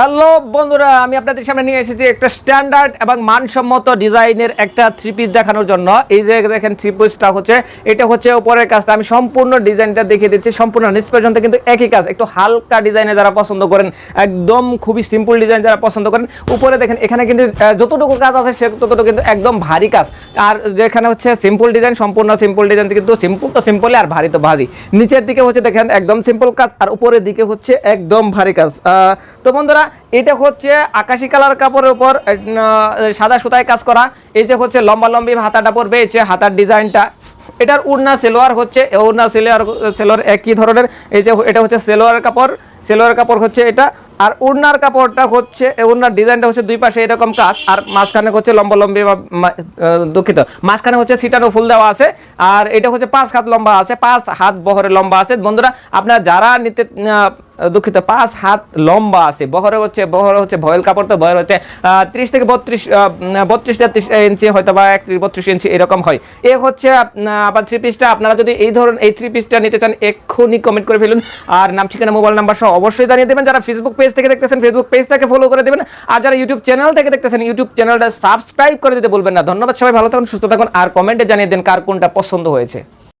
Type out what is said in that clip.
Hello বন্ধুরা, আমি আপনাদের সামনে নিয়ে এসেছি একটা স্ট্যান্ডার্ড এবং মানসম্মত ডিজাইনের একটা থ্রি পিস দেখানোর জন্য। এই যে দেখেন থ্রি পিসটা হচ্ছে, এটা হচ্ছে উপরের কাজটা। আমি সম্পূর্ণ ডিজাইনটা দেখিয়ে দিচ্ছি, সম্পূর্ণ নিচ পর্যন্ত কিন্তু একই কাজ। একটু হালকা ডিজাইনে যারা পছন্দ করেন, একদম খুবই সিম্পল ডিজাইন যারা পছন্দ করেন, উপরে দেখেন, এখানে কিন্তু যতটুকু কাজ আছে সে ততটুকু কিন্তু একদম ভারী কাজ। আর যেখানে হচ্ছে সিম্পল ডিজাইন, সম্পূর্ণ সিম্পল ডিজাইন কিন্তু সিম্পল তো সিম্পলই আর ভারী তো ভারী। নিচের দিকে হচ্ছে দেখেন, একদম সিম্পল কাজ, আর উপরের দিকে হচ্ছে একদম ভারী কাজ। তো বন্ধুরা এটা হচ্ছে আকাশি কালার কাপড়ের উপর সাদা সুতায় কাজ করা। এই যে হচ্ছে লম্বা লম্বি হাতাটা পরবে, এই যে হাতার ডিজাইনটা। এটার উড়না সেলোয়ার হচ্ছে উড়না সেলোয়ার সেলোয়ার একই ধরনের, এই যে এটা হচ্ছে সেলোয়ার কাপড়। সেলোয়ার কাপড় হচ্ছে এটা, আর উড়নার কাপড়টা হচ্ছে, এ উড়নার ডিজাইনটা হচ্ছে দুই পাশে এরকম কাজ, আর মাঝখানে হচ্ছে লম্বা লম্বি দুঃখিত, মাঝখানে হচ্ছে সিটানো ফুল দেওয়া আছে, আর এটা হচ্ছে পাঁচ হাত লম্বা আছে, পাঁচ হাত বহরে লম্বা আছে। বন্ধুরা, আপনারা যারা নিতে দুঃখিত, পাঁচ হাত লম্বা আছে, বহরে হচ্ছে বহরে হচ্ছে ভয়েল কাপড় তো বহরে হচ্ছে ত্রিশ থেকে বত্রিশ বত্রিশ তেত্রিশ ইঞ্চি হয়তো বা একত্রিশ বত্রিশ ইঞ্চি এরকম হয়। এ হচ্ছে আবার থ্রি পিসটা আপনারা যদি এই ধরুন এই থ্রি পিসটা নিতে চান, এক্ষুনি কমেন্ট করে ফেলুন, আর নাম, ঠিকানা মোবাইল নাম্বার সহ অবশ্যই জানিয়ে দেবেন, যারা ফেসবুক পেজ থেকে দেখতেছেন ফেসবুক পেজটাকে ফলো করে দেবেন, আর যারা ইউটিউব চ্যানেল থেকে দেখতেছেন ইউটিউব চ্যানেলটা সাবস্ক্রাইব করে দিতে বলবেন না। ধন্যবাদ সবাই, ভালো থাকুন, সুস্থ থাকুন, আর কমেন্টে জানিয়ে দেন কার কোনটা পছন্দ হয়েছে।